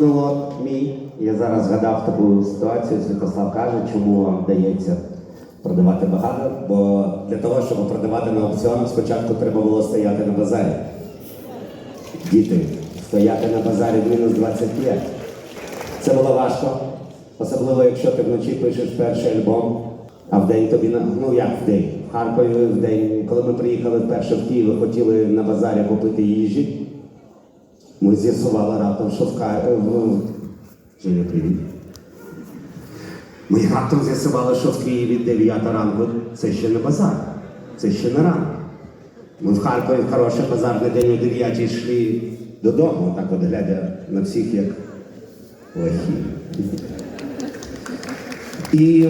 Наступний мій. Я зараз згадав таку ситуацію. Святослав каже, чому вам вдається продавати багато. Бо для того, щоб продавати на аукціонах, спочатку треба було стояти на базарі. Діти, стояти на базарі мінус 25. Це було важко. Особливо, якщо ти вночі пишеш перший альбом, а в день тобі на ну як в день. В Харкові в день, коли ми приїхали вперше в Київ, хотіли на базарі купити їжі. Ми з'ясували раптом, що в Ка- Женя, привіт. Ми раптом з'ясували, що в Києві 9 ранку це ще не базар, це ще не ранок. Ми в Харкові в хороший базарний день о 9 йшли додому, так от глядя на всіх як лохи. І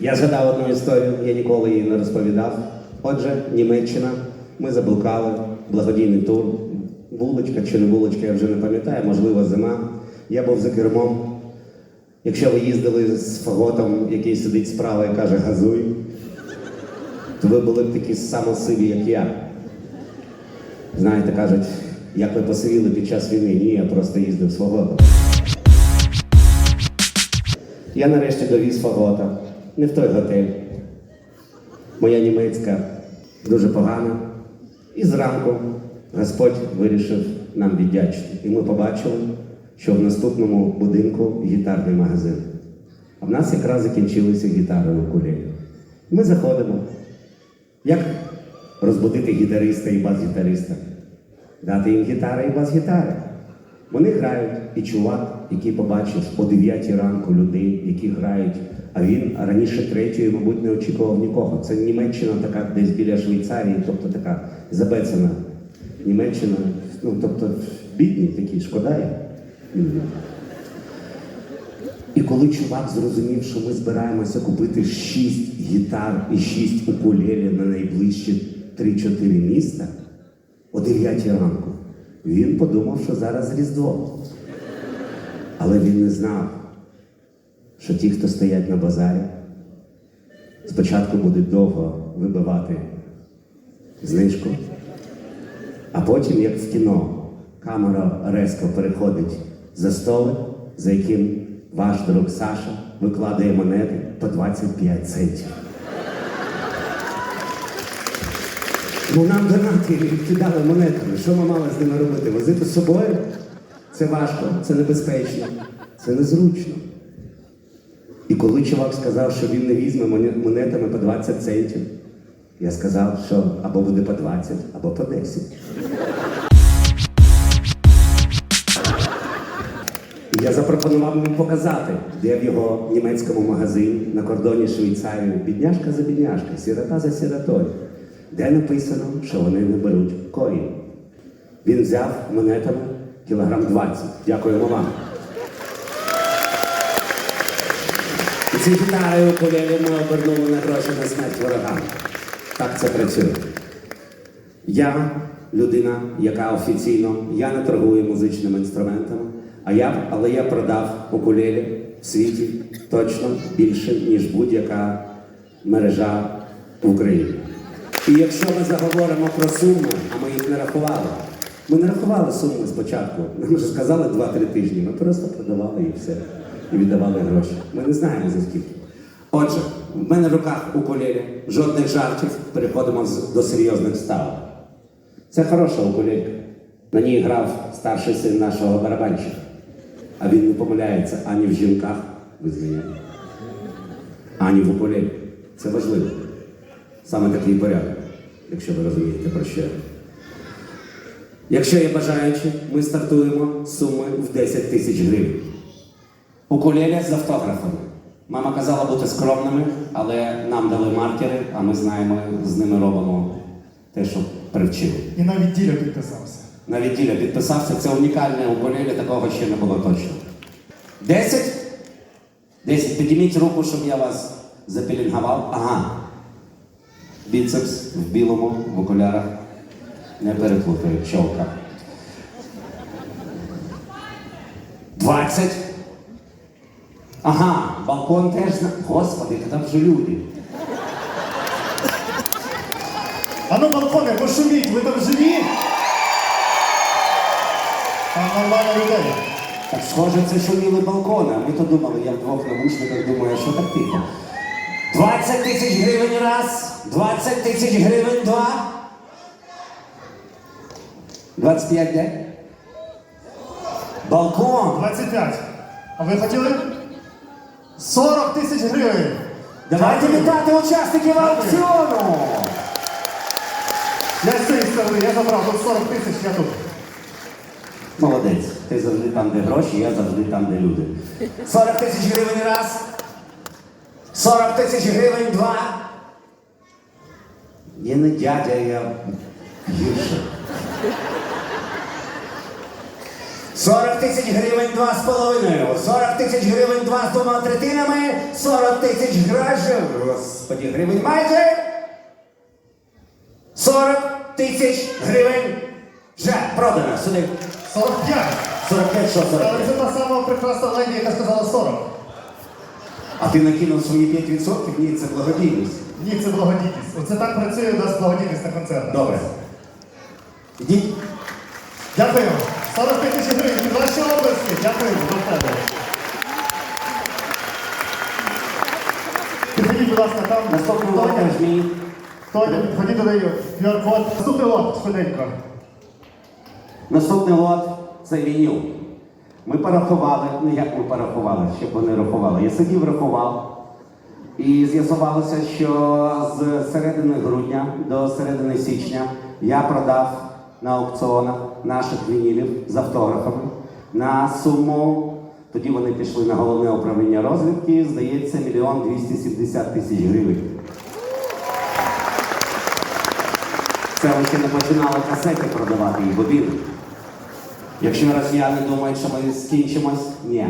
я згадав одну історію, я ніколи її не розповідав. Отже, Німеччина, ми заблукали, благодійний тур, вуличка чи не вуличка, я вже не пам'ятаю, можливо, зима. Я був за кермом. Якщо ви їздили з фаготом, який сидить справа і каже газуй, то ви були б такі самосиві, як я. Знаєте, кажуть, як ви посивіли під час війни? Ні, я просто їздив з фаготом. Я нарешті довіз фагота. Не в той готель. Моя німецька дуже погана. І зранку Господь вирішив нам віддячити. І ми побачили, що в наступному будинку гітарний магазин. А в нас якраз закінчилися гітари у кулі. Ми заходимо. Як розбудити гітариста і бас-гітариста? Дати їм гітари і бас-гітари. Вони грають, і чувак, який побачив о 9 ранку людей, які грають, а він раніше третьої, мабуть, не очікував нікого. Це Німеччина така десь біля Швейцарії, тобто така забецена Німеччина, ну тобто бідні такі, шкода. І коли чувак зрозумів, що ми збираємося купити 6 гітар і 6 укулелі на найближчі 3-4 міста о 9 ранку, він подумав, що зараз Різдво. Але він не знав, що ті, хто стоять на базарі, спочатку будуть довго вибивати знижку, а потім, як в кіно, камера резко переходить за столик, за яким ваш друг Саша викладає монети по 25 центів. Ну нам донати кидали монетами. Що ми мали з ними робити? Возити з собою? Це важко, це небезпечно, це незручно. І коли чувак сказав, що він не візьме монетами по 20 центів, я сказав, що або буде по 20, або по 10. І Я запропонував йому показати, де в його німецькому магазині на кордоні Швейцарії бідняшка за бідняшкою, сірота за сіротою, де написано, що вони не беруть коїн. Він взяв монетами кілограм 20. Дякуємо вам. І ці гітари у ми обернули на гроші на смерть ворогам. Так це працює. Я людина, яка офіційно я не торгую музичними інструментами, а я, але я продав укулелі в світі точно більше, ніж будь-яка мережа в Україні. І якщо ми заговоримо про суми, а ми їх не рахували, ми не рахували суми спочатку. Нам вже сказали 2-3 тижні. Ми просто продавали і все. І віддавали гроші. Ми не знаємо за скільки. Отже, в мене в руках укулелі, жодних жартів, переходимо до серйозних ставок. Це хороша укулелька. На ній грав старший син нашого барабанщика. А він не помиляється ані в жінках, визнання, ані в укулелі. Це важливо. Саме такий порядок, якщо ви розумієте про що. Якщо є бажаючі, ми стартуємо суми в 10 тисяч гривень. Укулеля з автографами. Мама казала бути скромними, але нам дали маркери, а ми знаємо, з ними робимо те, що привчили. І навіть діля підписався. Навіть Діля підписався, це унікальне укулеле, такого ще не було точно. Десять? Десять. Підніміть руку, щоб я вас запілінгував. Ага. Біцепс в білому, в окулярах. Не переплутаю, човка. Двадцять. Ага, балкон теж зна. Господи, та там вже люди. А ну, балкони, пошуміть, ви там живі? Там нормально людей. Так схоже, це шуміли балкони. А ми то думали, я вдвох навушниках думаю, що так тихо. 20 тисяч гривень раз, 20 тисяч гривень два. 25 де? Балкон. 25. А ви хотіли? 40 тисяч гривень. Давайте вітати учасників аукціону. Я з цієї сторони, я забрав тут 40 тисяч, я тут. Молодець. Ти завжди там, де гроші, я завжди там, де люди. 40 тисяч гривень раз. 40 тисяч гривень два. Я не дядя, я гірше. 40 тисяч гривень два з половиною, 40 тисяч гривень два з двома третинами, 40 тисяч гривень, господі, гривень майже. 40 тисяч гривень вже продано. Сюди. 45. 45, що 45? Але це та сама прекрасна леді, яка сказала 40. А ти накинув свої 5%? Ні, це благодійність. Ні, це благодійність. Оце так працює у нас благодійність на концертах. Добре. Ідіть. Дякую. 45 тисяч гривень. Під ваші обласки. Дякую. До тебе. Підходіть, будь ласка, там. Тоня. Тоня, підходіть додаю. QR-код. Наступний лот, швиденько. Наступний лот це вініл. Ми порахували, ну як ми порахували, щоб вони рахували. Я сидів, рахував. І з'ясувалося, що з середини грудня до середини січня я продав на аукціонах наших вінілів з автографами на суму. Тоді вони пішли на головне управління розвідки, здається, мільйон 270 тисяч гривень. Це ми ще не починали касети продавати і бобіни. Якщо росіяни думають, що ми скінчимось, ні.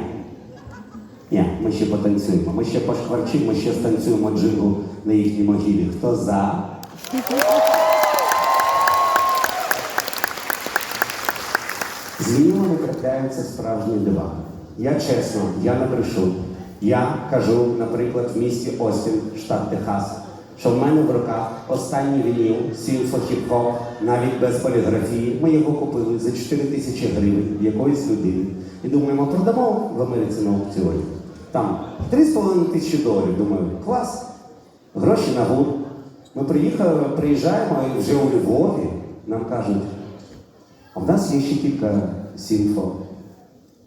Ні, ми ще потанцюємо. Ми ще пошкварчимо, ми ще станцюємо джингл на їхній могилі. Хто за? З вінами трапляються справжні дива. Я чесно, я не брешу. Я кажу, наприклад, в місті Остін, штат Техас, що в мене в руках останній вініл Сімфо Хіп-Хоп, навіть без поліграфії. Ми його купили за 4 тисячі гривень в якоїсь людини. І думаємо, продамо в Америці на аукціоні. Там 3,5 тисячі доларів. Думаю, клас, гроші на гур. Ми приїхали, приїжджаємо і вже у Львові нам кажуть, а в нас є ще кілька сімфо.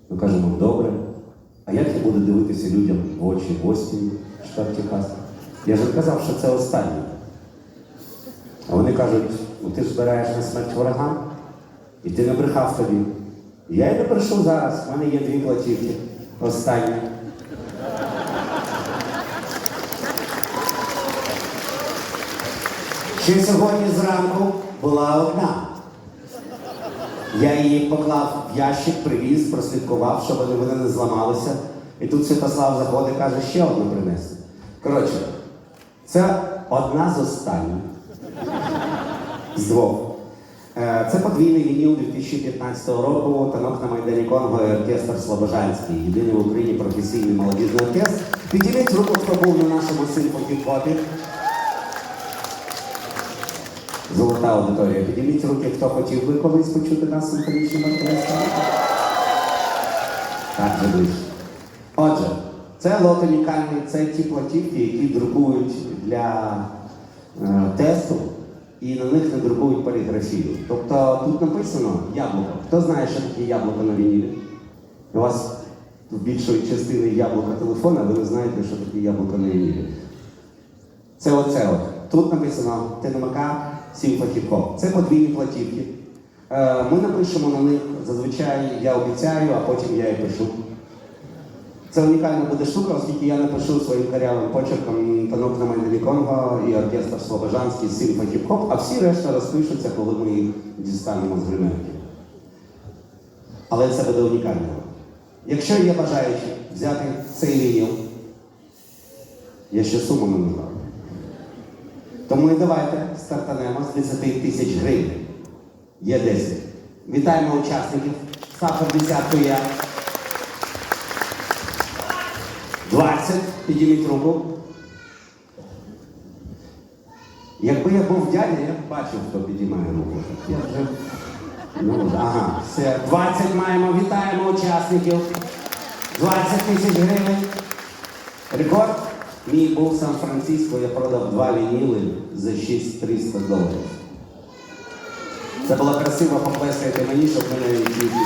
Ми кажемо, добре. А як я буду дивитися людям в очі в Остіні, штат Техас? Я ж казав, що це останнє. А вони кажуть, ну ти ж збираєш на смерть ворогам, і ти не брехав тоді. Я й не брешу зараз, в мене є дві платівки. Останні. Ще сьогодні зранку була одна. Я її поклав в ящик, привіз, прослідкував, щоб вони не зламалися. І тут Святослав заходить, каже, ще одну принесли. Коротше, це одна з останніх. З двох. Е, Це подвійний вініл 2015 року, танок на Майдані Конго і оркестр Слобожанський. Єдиний в Україні професійний молодіжний оркестр. Підійміть руку, хто був на нашому симфоні-попі. Золота аудиторія. Підніміть руки, хто хотів би колись почути нас симфонічним оркестром. Так же. Отже, це лот унікальний, це ті платівки, які друкують для е, тесту і на них не друкують поліграфію. Тобто тут написано яблуко. Хто знає, що таке яблуко на вінілі? У вас в більшої частини яблука телефона, ви не знаєте, що таке яблуко на вінілі. Це оце от. Тут написано ТНМК Сімфа Хіп-Хоп. Це подвійні платівки. Е, Ми напишемо на них, зазвичай я обіцяю, а потім я і пишу. Це унікальна буде штука, оскільки я напишу своїм карявим почерком танок на Майдані Конго і оркестр Слобожанський Сімфа Хіп-Хоп, а всі решта розпишуться, коли ми їх дістанемо з гримерки. Але це буде унікально. Якщо є бажаючі взяти цей вініл, я ще суму не назвав. Тому і давайте стартанемо з 10 тисяч гривень. Є 10. Вітаємо учасників. В десятку є. 20. Підійміть руку. Якби я був дядя, я б бачив, хто підіймає руку. Я вже Ну, ага, все. 20 маємо, вітаємо учасників. 20 тисяч гривень. Рекорд. Мій був Сан-Франциско, я продав два вініли за 6300 доларів. Це було красиво поплескайте мені, щоб мене не підняли.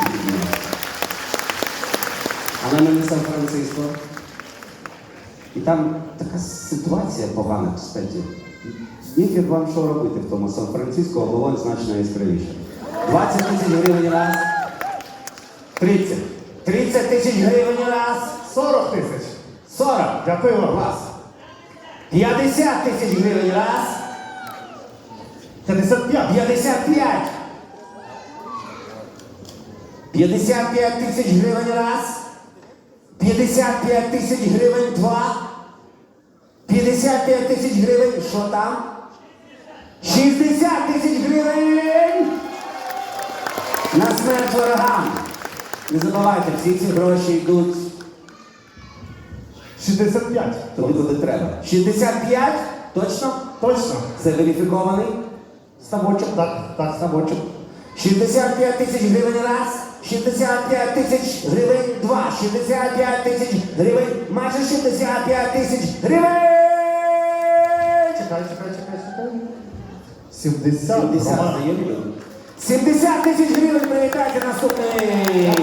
Але ми не Сан-Франциско. І там така ситуація погана, кстати. Ніфіг вам що робити в тому Сан-Франциско, а вогонь значно яскравіше. 20 тисяч гривень раз. 30. 30 тисяч гривень раз. 40 тисяч. 40. Дякую вам. Клас. 50 тисяч гривень раз. 55. 55. 55 тисяч гривень раз. 55 тисяч гривень два. 55 тисяч гривень. Що там? 60 тисяч гривень. На смерть ворогам. Не забувайте, всі ці гроші йдуть 65. туди, куди треба. 65? Точно? Точно. Це верифікований ставочок. Так, так. Ставочок. 65 тисяч гривень раз, 65 тисяч гривень два, 65 тисяч гривень, майже 65 тисяч гривень! Чекай, чекай, чекай, чекай. 70. 70 Роман. здає мільйон. 70 тисяч гривень привітайте наступний!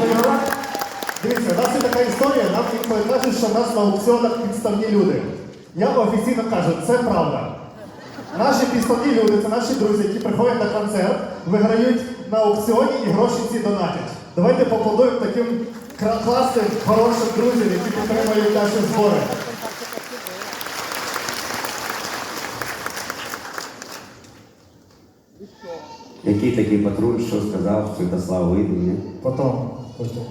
Дивіться, у нас є така історія, нам інколи кажуть, що в нас на аукціонах підставні люди. Я офіційно кажу, це правда. Наші підставні люди, це наші друзі, які приходять на концерт, виграють на аукціоні і гроші ці донатять. Давайте поаплодуємо таким класним, хорошим друзям, які підтримують наші збори. Який такий патруль, що сказав Святослав Вийде, ні? Потім, потім.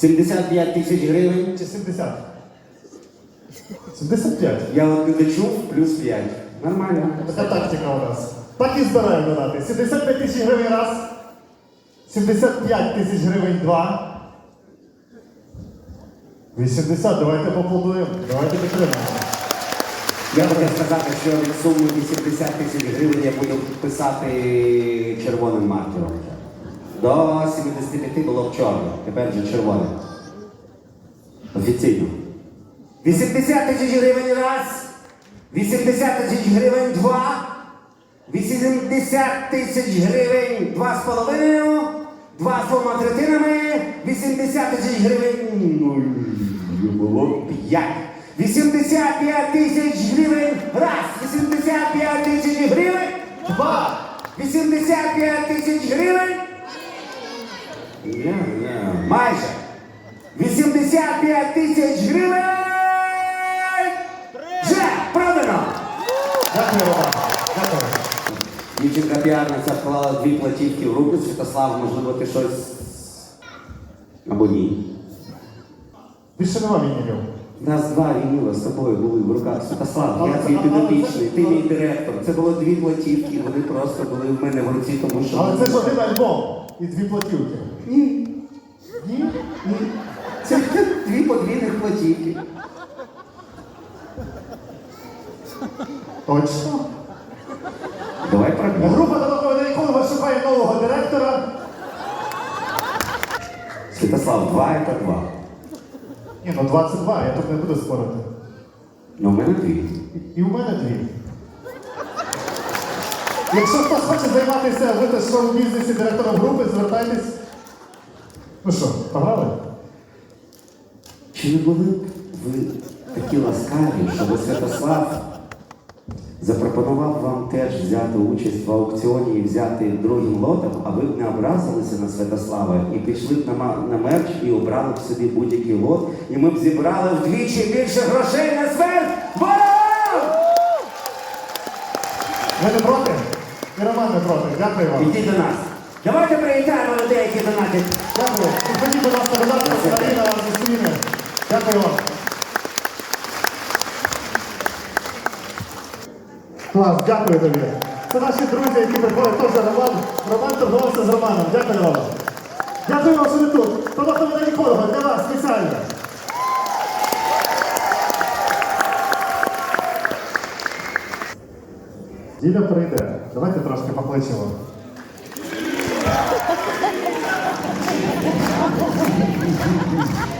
75 тисяч гривень. Чи 70? 75. Я от не дочув, плюс 5. Нормально. Така тактика у нас. Так і збираємо донати. 75 тисяч гривень раз. 75 тисяч гривень два. 80, давайте поаплодуємо. Давайте підтримаємо. Я хотів сказати, що від суми 80 тисяч гривень я буду писати червоним маркером. До 75 було б чорне, тепер вже червоне. Офіційно. 80 тисяч гривень раз, 80 тисяч гривень два, 80 тисяч гривень два з половиною, два з двома третинами, 80 тисяч гривень було 5. 85 тисяч гривень раз, 85 тисяч гривень два, 85 тисяч гривень. Майже. 85 тисяч гривень! Вже продано! Дякую. Дякую. Дівчинка піарниця вклала дві платівки в руку. Святослав, можливо, ти щось. Або ні. Більше нема мінімів. Нас два вініла з тобою були в руках. Святослав, я твій підопічний, ти мій директор. Це було дві платівки, вони просто були в мене в руці, тому що. Але це ж один альбом і дві платівки. Ні, Ні? ні. Це дві подвійних платівки. Точно. Давай проб'ємо. Група Додаткового Ніколова шукає нового директора. Святослав, два це два. Ні, ну 22, я тут не буду спорити. Ну, в мене дві. І- І у мене дві. Якщо хтось хоче займатися в в шоу-бізнесі директором групи, звертайтесь. Ну що, пограли? Чи не були ви такі ласкаві, щоб Святослав запропонував вам теж взяти участь в аукціоні і взяти другим лотом, а ви б не образилися на Святослава і пішли б на, на мерч і обрали б собі будь-який лот, і ми б зібрали вдвічі більше грошей на смерть! Ви не проти? Роман не. Дякую вам. Ідіть до нас. Давайте привітаємо людей, які донатять. Дякую. Підходіть, будь ласка, до нас, Україна вас зустріне. Дякую вам. Клас, дякую тобі. Це наші друзі, які приходять теж Роман. Роман торгувався з Романом. Дякую вам. Дякую вам, що ви тут. На нікого для вас спеціально. Діля прийде. Давайте трошки покличемо. Thank.